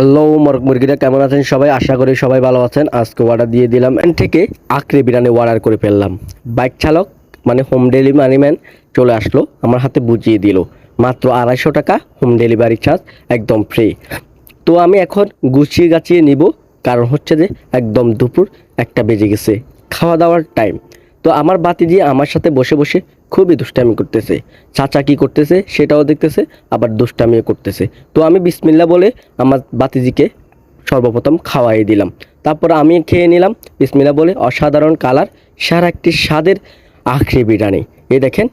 Hello মরক মুরগিরা কেমন আছেন? সবাই আশা করি সবাই ভালো আছেন। আজকে অর্ডার দিয়ে দিলাম। এখান থেকে আঁকড়ে বিরিয়ানি অর্ডার করে ফেললাম। বাইক চালক মানে হোম ডেলিভারি ম্যান চলে আসলো। আমার হাতে বুঝিয়ে দিল। মাত্র আড়াইশো টাকা হোম ডেলিভারি চার্জ একদম ফ্রি তো আমি এখন গুছিয়ে গাছিয়ে নিব। কারণ হচ্ছে যে, একদম দুপুর একটা বেজে গেছে। খাওয়া দাওয়ার টাইম তো আমার বাতিজি আমার সাথে বসে বসে খুবই দুষ্টামি করতেছে। চাচা কি করতেছে সেটাও দেখতেছে, আবার দুষ্টামিও করতেছে। তো আমি বিসমিল্লা বলে আমার বাতিজিকে সর্বপ্রথম খাওয়াই দিলাম। তারপর আমি খেয়ে নিলাম বিসমিল্লা বলে অসাধারণ কালার সারা একটি স্বাদের আখরি বিরিয়ানি। এ দেখেন